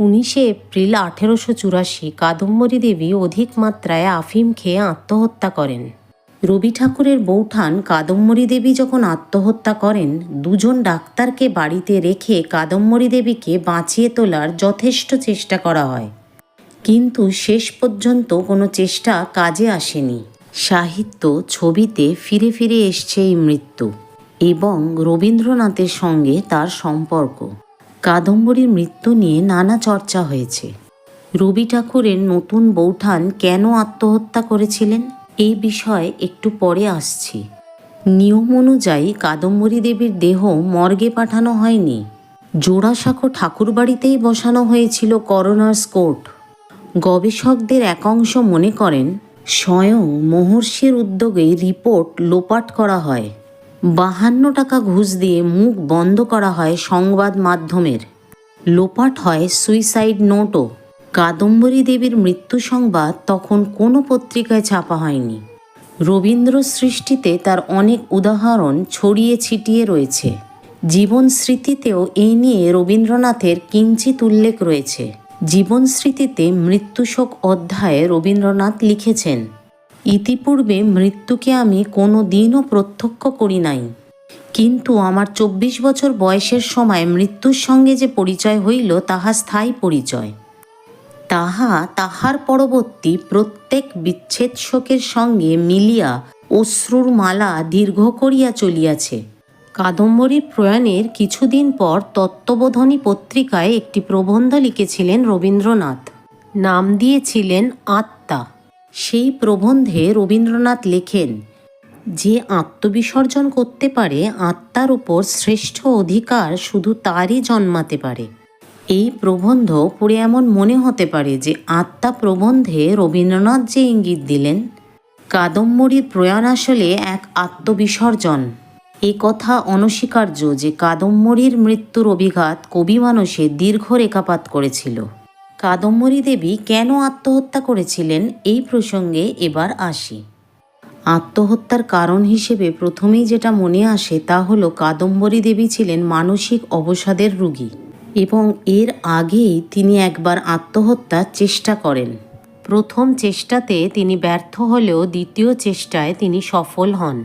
উনিশে এপ্রিল আঠেরোশো চুরাশি কাদম্বরী দেবী অধিক মাত্রায় আফিম খেয়ে আত্মহত্যা করেন। রবি ঠাকুরের বৌঠান কাদম্বরী দেবী যখন আত্মহত্যা করেন, দুজন ডাক্তারকে বাড়িতে রেখে কাদম্বরী দেবীকে বাঁচিয়ে তোলার যথেষ্ট চেষ্টা করা হয়। কিন্তু শেষ পর্যন্ত কোনো চেষ্টা কাজে আসেনি। সাহিত্য ছবিতে ফিরে ফিরে এসছে এই মৃত্যু এবং রবীন্দ্রনাথের সঙ্গে তার সম্পর্ক। কাদম্বরীর মৃত্যু নিয়ে নানা চর্চা হয়েছে। রবি ঠাকুরের নতুন বৌঠান কেন আত্মহত্যা করেছিলেন? এই বিষয়ে একটু পরে আসছি। নিয়ম অনুযায়ী কাদম্বরী দেবীর দেহ মর্গে পাঠানো হয়নি। জোড়াসাঁকো ঠাকুরবাড়িতেই বসানো হয়েছিল করোনার্স কোর্ট। গবেষকদের একাংশ মনে করেন, স্বয়ং মহর্ষির উদ্যোগে রিপোর্ট লোপাট করা হয়। বাহান্ন টাকা ঘুষ দিয়ে মুখ বন্ধ করা হয় সংবাদ মাধ্যমের। লোপাট হয় সুইসাইড নোটও। কাদম্বরী দেবীর মৃত্যু সংবাদ তখন কোনো পত্রিকায় ছাপা হয়নি। রবীন্দ্র সৃষ্টিতে তার অনেক উদাহরণ ছড়িয়ে ছিটিয়ে রয়েছে। জীবন স্মৃতিতেও এই নিয়ে রবীন্দ্রনাথের কিঞ্চিত উল্লেখ রয়েছে। জীবন স্মৃতিতে মৃত্যুশোক অধ্যায়ে রবীন্দ্রনাথ লিখেছেন ইতিপূর্বে মৃত্যুকে আমি কোনো দিনও প্রত্যক্ষ করি নাই। কিন্তু আমার চব্বিশ বছর বয়সের সময় মৃত্যুর সঙ্গে যে পরিচয় হইল, তাহা স্থায়ী পরিচয়। তাহা তাহার পরবর্তী প্রত্যেক বিচ্ছেদ শোকের সঙ্গে মিলিয়া অশ্রুর মালা দীর্ঘ করিয়া চলিয়াছে। কাদম্বরীর প্রয়াণের কিছুদিন পর তত্ত্ববোধনী পত্রিকায় একটি প্রবন্ধ লিখেছিলেন রবীন্দ্রনাথ। নাম দিয়েছিলেন আত্মা। সেই প্রবন্ধে রবীন্দ্রনাথ লেখেন, যে আত্মবিসর্জন করতে পারে, আত্মার উপর শ্রেষ্ঠ অধিকার শুধু তারই জন্মাতে পারে। এই প্রবন্ধ পড়ে এমন মনে হতে পারে যে আত্মা প্রবন্ধে রবীন্দ্রনাথ যে ইঙ্গিত দিলেন, কাদম্বরীর প্রয়াণ আসলে এক আত্মবিসর্জন। এ কথা অনস্বীকার্য যে কাদম্বরীর মৃত্যুর অভিঘাত কবি মানুষে দীর্ঘ রেখাপাত করেছিল। কাদম্বরী দেবী কেন আত্মহত্যা করেছিলেন এই প্রসঙ্গে এবার আসি। আত্মহত্যার কারণ হিসেবে প্রথমেই যেটা মনে আসে তা হলো কাদম্বরী দেবী ছিলেন মানসিক অবসাদের রোগী এবং এর আগেই তিনি একবার আত্মহত্যার চেষ্টা করেন। প্রথম চেষ্টাতে তিনি ব্যর্থ হলেও দ্বিতীয় চেষ্টায় তিনি সফল হন।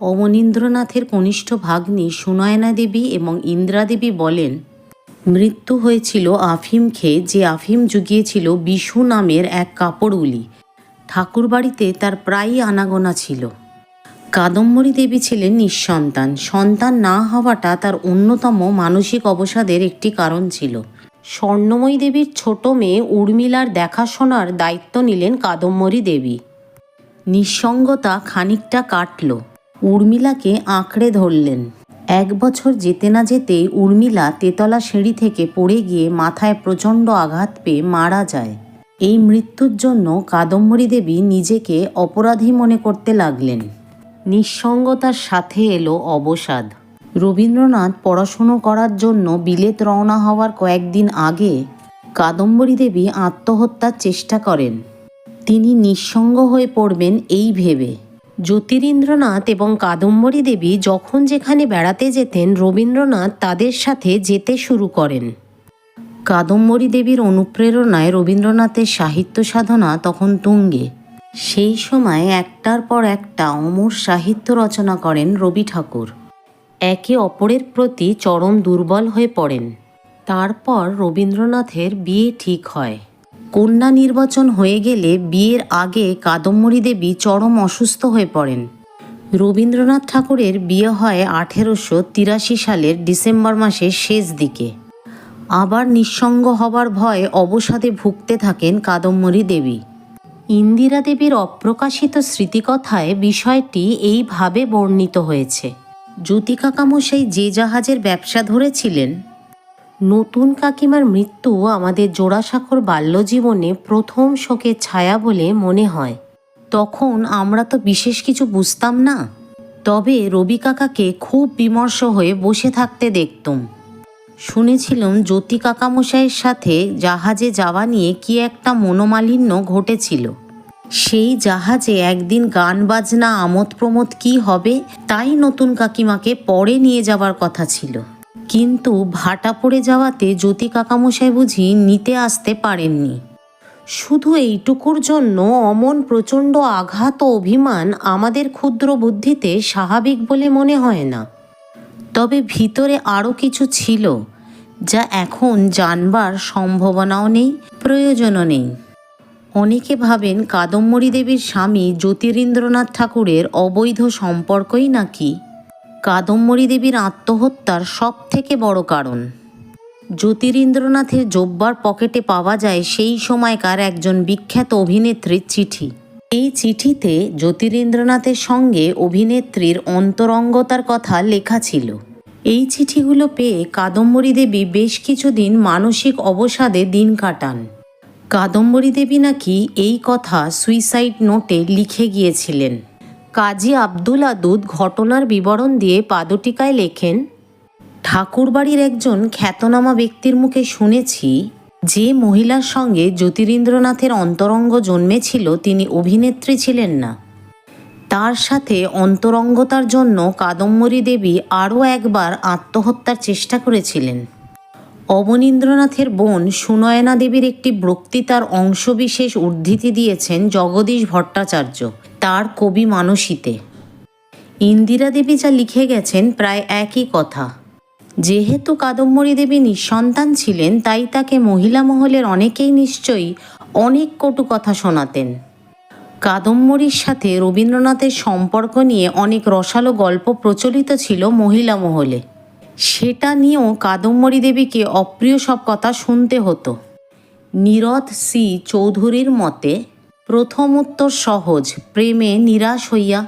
অমনীন্দ্রনাথের কনিষ্ঠ ভাগ্নী সুনয়না দেবী এবং ইন্দ্রা দেবী বলেন মৃত্যু হয়েছিল আফিম খেয়ে যে আফিম জুগিয়েছিল বিশু নামের এক কাপড়উলি। ঠাকুরবাড়িতে তার প্রায়ই আনাগোনা ছিল। কাদম্বরী দেবী ছিলেন নিঃসন্তান। সন্তান না হওয়াটা তার অন্যতম মানসিক অবসাদের একটি কারণ ছিল। স্বর্ণময়ী দেবীর ছোট মেয়ে উর্মিলার দেখাশোনার দায়িত্ব নিলেন কাদম্বরী দেবী। নিঃসঙ্গতা খানিকটা কাটল। উর্মিলাকে আঁকড়ে ধরলেন। এক বছর যেতে না যেতেই উর্মিলা তেতলা সিঁড়ি থেকে পড়ে গিয়ে মাথায় প্রচণ্ড আঘাত পেয়ে মারা যায়। এই মৃত্যুর জন্য কাদম্বরী দেবী নিজেকে অপরাধী মনে করতে লাগলেন। নিঃসঙ্গতার সাথে এলো অবসাদ। রবীন্দ্রনাথ পড়াশুনো করার জন্য বিলেত রওনা হওয়ার কয়েকদিন আগে কাদম্বরী দেবী আত্মহত্যার চেষ্টা করেন। তিনি নিঃসঙ্গ হয়ে পড়বেন এই ভেবে। জ্যোতিরিন্দ্রনাথ এবং কাদম্বরী দেবী যখন যেখানে বেড়াতে যেতেন, রবীন্দ্রনাথ তাদের সাথে যেতে শুরু করেন। কাদম্বরী দেবীর অনুপ্রেরণায় রবীন্দ্রনাথের সাহিত্য সাধনা তখন তুঙ্গে। সেই সময় একটার পর একটা অমর সাহিত্য রচনা করেন রবি ঠাকুর। একে অপরের প্রতি চরম দুর্বল হয়ে পড়েন। তারপর রবীন্দ্রনাথের বিয়ে ঠিক হয়। কন্যা নির্বাচন হয়ে গেলে বিয়ের আগে কাদম্বরী দেবী চরম অসুস্থ হয়ে পড়েন। রবীন্দ্রনাথ ঠাকুরের বিয়ে হয় আঠেরোশো তিরাশি সালের ডিসেম্বর মাসের শেষ দিকে। আবার নিঃসঙ্গ হবার ভয়ে অবসাদে ভুগতে থাকেন কাদম্বরী দেবী। ইন্দিরা দেবীর অপ্রকাশিত স্মৃতিকথায় বিষয়টি এইভাবে বর্ণিত হয়েছে। জ্যোতি কাকামশাই যে জাহাজের ব্যবসা ধরেছিলেন নতুন কাকিমার মৃত্যু আমাদের জোড়াসাঁকোর বাল্যজীবনে প্রথম শোকের ছায়া বলে মনে হয়। তখন আমরা তো বিশেষ কিছু বুঝতাম না। তবে রবি কাকাকে খুব বিমর্ষ হয়ে বসে থাকতে দেখতুম। শুনেছিলাম জ্যোতি কাকামশাইয়ের সাথে জাহাজে যাওয়া নিয়ে কি একটা মনোমালিন্য ঘটেছিল। সেই জাহাজে একদিন গান বাজনা আমোদ প্রমোদ কি হবে, তাই নতুন কাকিমাকে পরে নিয়ে যাবার কথা ছিল। কিন্তু ভাটা পড়ে যাওয়াতে জ্যোতি কাকামশাই বুঝি নিতে আসতে পারেননি। শুধু এইটুকুর জন্য অমন প্রচণ্ড আঘাত ও অভিমান আমাদের ক্ষুদ্র বুদ্ধিতে স্বাভাবিক বলে মনে হয় না। তবে ভিতরে আরও কিছু ছিল, যা এখন জানবার সম্ভাবনাও নেই, প্রয়োজনও নেই। অনেকে ভাবেন কাদম্বরী দেবীর স্বামী জ্যোতিরিন্দ্রনাথ ঠাকুরের অবৈধ সম্পর্কই নাকি? কাদম্বরী দেবীর আত্মহত্যার সব থেকে বড় কারণ। জ্যোতিরিন্দ্রনাথের জব্বার পকেটে পাওয়া যায় সেই সময়কার একজন বিখ্যাত অভিনেত্রীর চিঠি। এই চিঠিতে জ্যোতিরিন্দ্রনাথের সঙ্গে অভিনেত্রীর অন্তরঙ্গতার কথা লেখা ছিল। এই চিঠিগুলো পেয়ে কাদম্বরী দেবী বেশ কিছুদিন মানসিক অবসাদে দিন কাটান। কাদম্বরী দেবী নাকি এই কথা সুইসাইড নোটে লিখে গিয়েছিলেন। কাজী আব্দুল আদুদ ঘটনার বিবরণ দিয়ে পাদটিকায় লেখেন, ঠাকুরবাড়ির একজন খ্যাতনামা ব্যক্তির মুখে শুনেছি যে মহিলার সঙ্গে জ্যোতিরিন্দ্রনাথের অন্তরঙ্গ জন্মেছিল তিনি অভিনেত্রী ছিলেন না। তার সাথে অন্তরঙ্গতার জন্য কাদম্বরী দেবী আরও একবার আত্মহত্যার চেষ্টা করেছিলেন। অবনীন্দ্রনাথের বোন সুনয়না দেবীর একটি বক্তৃতার অংশবিশেষ উদ্ধৃতি দিয়েছেন জগদীশ ভট্টাচার্য। তার কবি মানসীতে। ইন্দিরা দেবী যা লিখে গেছেন প্রায় একই কথা। যেহেতু কাদম্বরী দেবী নিঃসন্তান ছিলেন, তাই তাকে মহিলা মহলের অনেকেই নিশ্চয়ই অনেক কটু কথা শোনাতেন। কাদম্বরীর সাথে রবীন্দ্রনাথের সম্পর্ক নিয়ে অনেক রসালো গল্প প্রচলিত ছিল মহিলা মহলে। সেটা নিয়েও কাদম্বরী দেবীকে অপ্রিয় সব কথা শুনতে হতো। নীরদ সি চৌধুরীর মতে প্রথম উত্তর সহজ, প্রেমে নিরাশ হইয়া।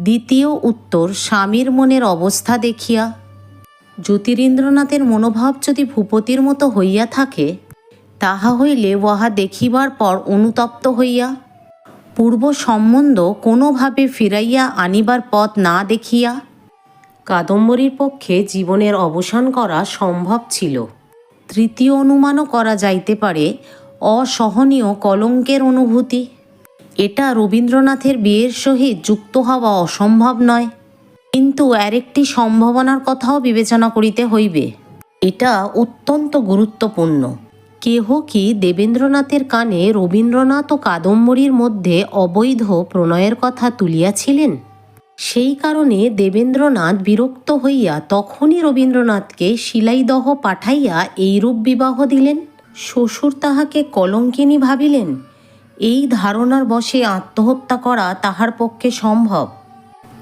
দ্বিতীয় উত্তর, স্বামীর মনের অবস্থা দেখিয়া। জ্যোতিরিন্দ্রনাথের মনোভাব যদি ভূপতির মতো হইয়া থাকে, তাহা হইলে উহা দেখিবার পর অনুতপ্ত হইয়া, পূর্ব সম্বন্ধ কোনোভাবে ফিরাইয়া আনিবার পথ না দেখিয়া, কাদম্বরীর পক্ষে জীবনের অবসান করা সম্ভব ছিল। তৃতীয় অনুমানও করা যাইতে পারে অসহনীয় কলঙ্কের অনুভূতি। এটা রবীন্দ্রনাথের বিয়ের সহিত যুক্ত হওয়া অসম্ভব নয়। কিন্তু আরেকটি সম্ভাবনার কথাও বিবেচনা করিতে হইবে। এটা অত্যন্ত গুরুত্বপূর্ণ। কেহ কি দেবেন্দ্রনাথের কানে রবীন্দ্রনাথ ও কাদম্বরীর মধ্যে অবৈধ প্রণয়ের কথা তুলিয়াছিলেন? সেই কারণে দেবেন্দ্রনাথ বিরক্ত হইয়া তখনই রবীন্দ্রনাথকে শিলাইদহ পাঠাইয়া এইরূপ বিবাহ দিলেন। শ্বশুর তাহাকে কলঙ্কিনী ভাবিলেন। এই ধারণার বশে আত্মহত্যা করা তাহার পক্ষে সম্ভব।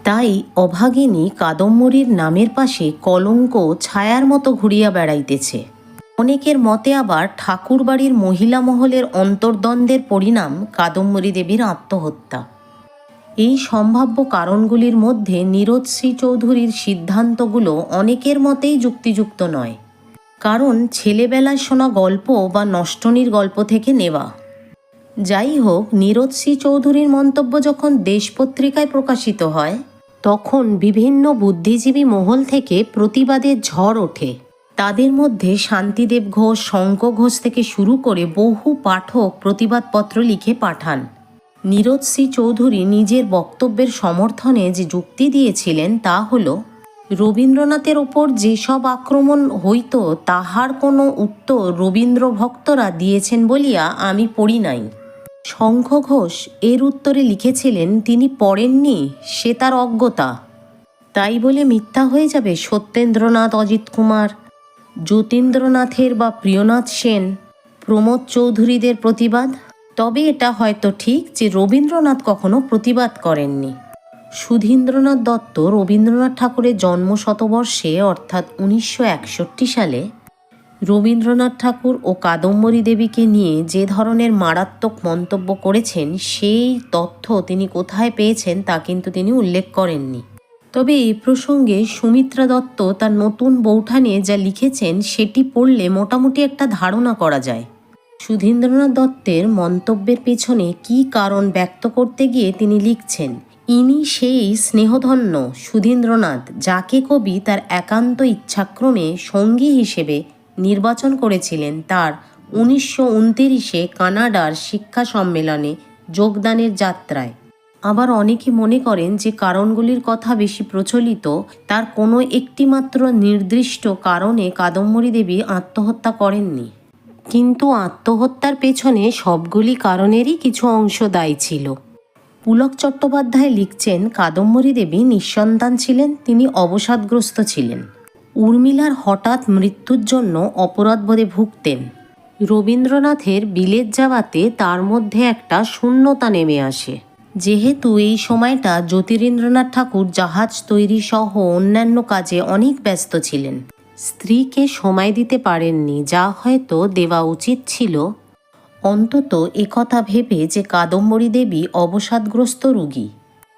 তাই অভাগিনী কাদম্বরীর নামের পাশে কলঙ্ক ছায়ার মতো ঘুরিয়া বেড়াইতেছে। অনেকের মতে আবার ঠাকুরবাড়ির মহিলা মহলের অন্তর্দ্বন্দ্বের পরিণাম কাদম্বরী দেবীর আত্মহত্যা। এই সম্ভাব্য কারণগুলির মধ্যে নীরজ শ্রী চৌধুরীর সিদ্ধান্তগুলো অনেকের মতেই যুক্তিযুক্ত নয়। কারণ ছেলেবেলায় শোনা গল্প বা নষ্টনীর গল্প থেকে নেওয়া। যাই হোক নীরজ সি চৌধুরীর মন্তব্য যখন দেশ পত্রিকায় প্রকাশিত হয়, তখন বিভিন্ন বুদ্ধিজীবী মহল থেকে প্রতিবাদের ঝড় ওঠে। তাদের মধ্যে শান্তিদেব ঘোষ, শঙ্খ ঘোষ থেকে শুরু করে বহু পাঠক প্রতিবাদপত্র লিখে পাঠান। নীরজ সি চৌধুরী নিজের বক্তব্যের সমর্থনে যে যুক্তি দিয়েছিলেন তা হল রবীন্দ্রনাথের ওপর যেসব আক্রমণ হইত, তাহার কোনো উত্তর রবীন্দ্র ভক্তরা দিয়েছেন বলিয়া আমি পড়ি নাই। শঙ্খ ঘোষ এর উত্তরে লিখেছিলেন, তিনি পড়েননি, সে তার অজ্ঞতা। তাই বলে মিথ্যা হয়ে যাবে সত্যেন্দ্রনাথ, অজিত কুমার। যতীন্দ্রনাথের বা প্রিয়নাথ সেন, প্রমোদ চৌধুরীদের প্রতিবাদ। তবে এটা হয়তো ঠিক যে রবীন্দ্রনাথ কখনো প্রতিবাদ করেননি। সুধীন্দ্রনাথ দত্ত রবীন্দ্রনাথ ঠাকুরের জন্ম শতবর্ষে অর্থাৎ উনিশশো একষট্টি সালে, রবীন্দ্রনাথ ঠাকুর ও কাদম্বরী দেবীকে নিয়ে যে ধরনের মারাত্মক মন্তব্য করেছেন, সেই তথ্য তিনি কোথায় পেয়েছেন তা কিন্তু তিনি উল্লেখ করেননি। তবে এই প্রসঙ্গে সুমিত্রা দত্ত তার নতুন বৌঠানে যা লিখেছেন, সেটি পড়লে মোটামুটি একটা ধারণা করা যায়। সুধীন্দ্রনাথ দত্তের মন্তব্যের পেছনে কী কারণ ব্যক্ত করতে গিয়ে তিনি লিখছেন ইনি সেই স্নেহধন্য সুধীন্দ্রনাথ যাকে কবি তার একান্ত ইচ্ছাক্রমে সঙ্গী হিসেবে নির্বাচন করেছিলেন তার উনিশশো উনতিরিশে কানাডার শিক্ষা সম্মেলনে যোগদানের যাত্রায়। আবার অনেকে মনে করেন যে কারণগুলির কথা বেশি প্রচলিত, তার কোনো একটিমাত্র নির্দিষ্ট কারণে কাদম্বরী দেবী আত্মহত্যা করেননি। কিন্তু আত্মহত্যার পেছনে সবগুলি কারণেরই কিছু অংশ দায়ী ছিল। পুলক চট্টোপাধ্যায় লিখছেন, কাদম্বরী দেবী নিঃসন্তান ছিলেন, তিনি অবসাদগ্রস্ত ছিলেন। উর্মিলার হঠাৎ মৃত্যুর জন্য অপরাধবোধে ভুগতেন। রবীন্দ্রনাথের বিলেত যাওয়াতে তার মধ্যে একটা শূন্যতা নেমে আসে। যেহেতু এই সময়টা জ্যোতিরিন্দ্রনাথ ঠাকুর জাহাজ তৈরি সহ অন্যান্য কাজে অনেক ব্যস্ত ছিলেন, স্ত্রীকে সময় দিতে পারেননি, যা হয়তো দেওয়া উচিত ছিল। অন্তত একথা ভেবে যে কাদম্বরী দেবী অবসাদগ্রস্ত রুগী।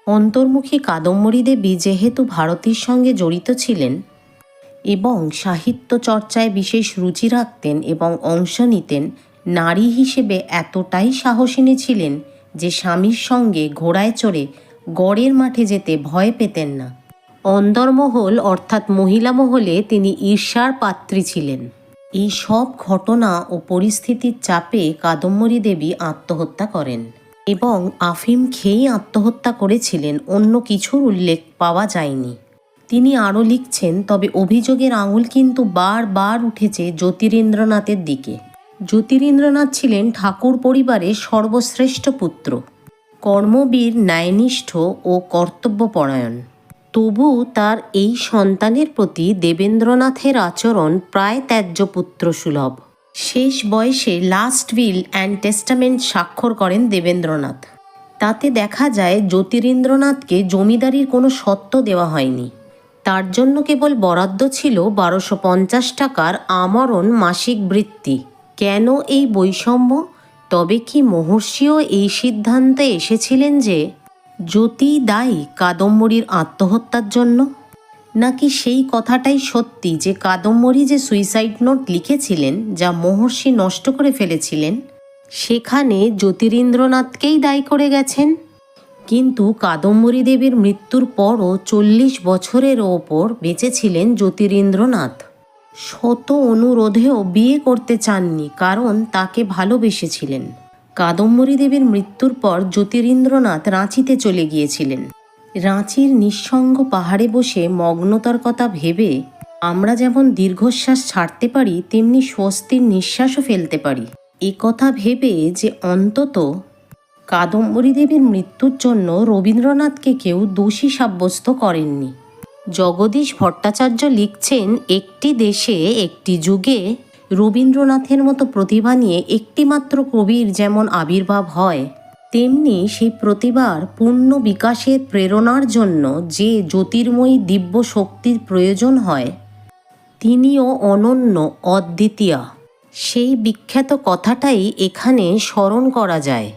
অন্তর্মুখী কাদম্বরী দেবী যেহেতু ভারতীর সঙ্গে জড়িত ছিলেন এবং সাহিত্য চর্চায় বিশেষ রুচি রাখতেন এবং অংশ নিতেন, নারী হিসেবে এতটাই সাহসিনী ছিলেন যে স্বামীর সঙ্গে ঘোড়ায় চড়ে গড়ের মাঠে যেতে ভয় পেতেন না। অন্দরমহল অর্থাৎ মহিলা মহলে তিনি ঈর্ষার পাত্রী ছিলেন। এই সব ঘটনা ও পরিস্থিতির চাপে কাদম্বরী দেবী আত্মহত্যা করেন এবং আফিম খেয়েই আত্মহত্যা করেছিলেন, অন্য কিছুর উল্লেখ পাওয়া যায়নি। তিনি আরও লিখছেন, তবে অভিযোগের আঙুল কিন্তু বারবার উঠেছে জ্যোতিরিন্দ্রনাথের দিকে। জ্যোতিরিন্দ্রনাথ ছিলেন ঠাকুর পরিবারের সর্বশ্রেষ্ঠ পুত্র। কর্মবীর, ন্যায়নিষ্ঠ ও কর্তব্যপরায়ণ। তবু তার এই সন্তানের প্রতি দেবেন্দ্রনাথের আচরণ প্রায় ত্যায্য পুত্র সুলভ। শেষ বয়সে লাস্ট উইল অ্যান্ড টেস্টামেন্ট স্বাক্ষর করেন দেবেন্দ্রনাথ। তাতে দেখা যায় জ্যোতিরিন্দ্রনাথকে জমিদারির কোনো সত্ত্ব দেওয়া হয়নি। তার জন্য কেবল বরাদ্দ ছিল বারোশো পঞ্চাশ টাকার আমরণ মাসিক বৃত্তি। কেন এই বৈষম্য? তবে কি মহর্ষিও এই সিদ্ধান্তে এসেছিলেন যে জ্যোতি দায়ী কাদম্বরীর আত্মহত্যার জন্য? নাকি সেই কথাটাই সত্যি যে কাদম্বরী যে সুইসাইড নোট লিখেছিলেন, যা মহর্ষি নষ্ট করে ফেলেছিলেন, সেখানে জ্যোতিরিন্দ্রনাথকেই দায়ী করে গেছেন? কিন্তু কাদম্বরী দেবীর মৃত্যুর পরও চল্লিশ বছরের ওপর বেঁচেছিলেন জ্যোতিরিন্দ্রনাথ। শত অনুরোধেও বিয়ে করতে চাননি, কারণ তাকে ভালোবেসেছিলেন। কাদম্বরী দেবীর মৃত্যুর পর জ্যোতিরিন্দ্রনাথ রাঁচিতে চলে গিয়েছিলেন। রাঁচির নিঃসঙ্গ পাহাড়ে বসে মগ্নতার কথা ভেবে আমরা যেমন দীর্ঘশ্বাস ছাড়তে পারি, তেমনি স্বস্তির নিঃশ্বাসও ফেলতে পারি। এ কথা ভেবে যে অন্তত কাদম্বরী দেবীর মৃত্যুর জন্য রবীন্দ্রনাথকে কেউ দোষী সাব্যস্ত করেননি। জগদীশ ভট্টাচার্য লিখছেন, একটি দেশে একটি যুগে রবীন্দ্রনাথের মতো প্রতিভা নিয়ে একটিমাত্র কবির যেমন আবির্ভাব হয়, তেমনি সেই প্রতিভার পূর্ণ বিকাশের প্রেরণার জন্য যে জ্যোতির্ময়ী দিব্য শক্তির প্রয়োজন হয়, তিনিও অনন্য অদ্বিতীয়া। সেই বিখ্যাত কথাটাই এখানে স্মরণ করা যায়।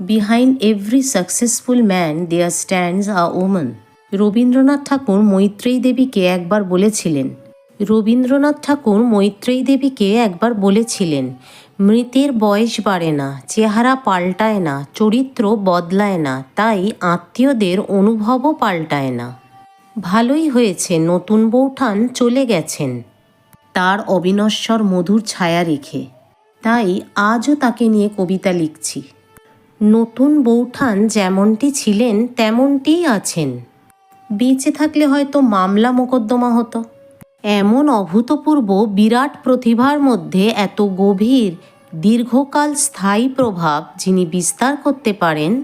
Behind every successful man there stands a women Rabindranath Thakur Maitreyi দেবীকে একবার বলেছিলেন রবীন্দ্রনাথ ঠাকুর মৈত্রেয়ী দেবীকে একবার বলেছিলেন, মৃতের বয়স বাড়ে না, চেহারা পাল্টায় না, চরিত্র বদলায় না, তাই আত্মীয়দের অনুভবও পাল্টায় না। ভালোই হয়েছে, নতুন বৌঠান চলে গেছেন। তার অবিনশ্বর মধুর ছায়া রেখে। তাই আজও তাকে নিয়ে কবিতা লিখছি। নতুন বৌঠান যেমনটি ছিলেন, তেমনটিই আছেন। বেঁচে থাকলে হয়তো মামলা মোকদ্দমা হতো। এমন অভূতপূর্ব বিরাট প্রতিভার মধ্যে এত গভীর, দীর্ঘকাল স্থায়ী প্রভাব যিনি বিস্তার করতে পারেন,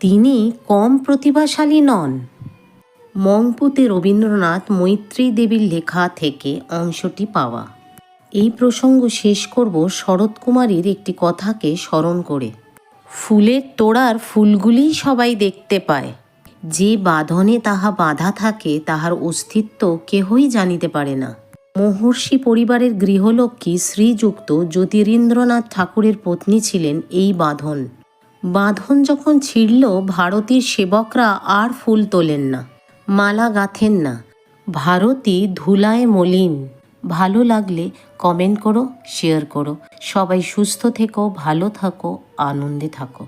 তিনি কম প্রতিভাশালী নন। মংপুতে রবীন্দ্রনাথ মৈত্রী দেবীর লেখা থেকে অংশটি পাওয়া। এই প্রসঙ্গ শেষ করব শরৎকুমারীর একটি কথাকে স্মরণ করে। ফুলের তোড়ার ফুলগুলিই সবাই দেখতে পায়। যে বাঁধনে তাহা বাঁধা থাকে, তাহার অস্তিত্ব কেহই জানিতে পারে না। মহর্ষি পরিবারের গৃহলক্ষ্মী শ্রীযুক্ত জ্যোতিরিন্দ্রনাথ ঠাকুরের পত্নী ছিলেন এই বাঁধন। বাঁধন যখন ছিঁড়ল, ভারতীর সেবকরা আর ফুল তোলেন না, মালা গাঁথেন না। ভারতী ধুলায় মলিন। ভালো লাগলে কমেন্ট করো শেয়ার করো। সবাই সুস্থ থেকো, ভালো থাকো, আনন্দে থাকো।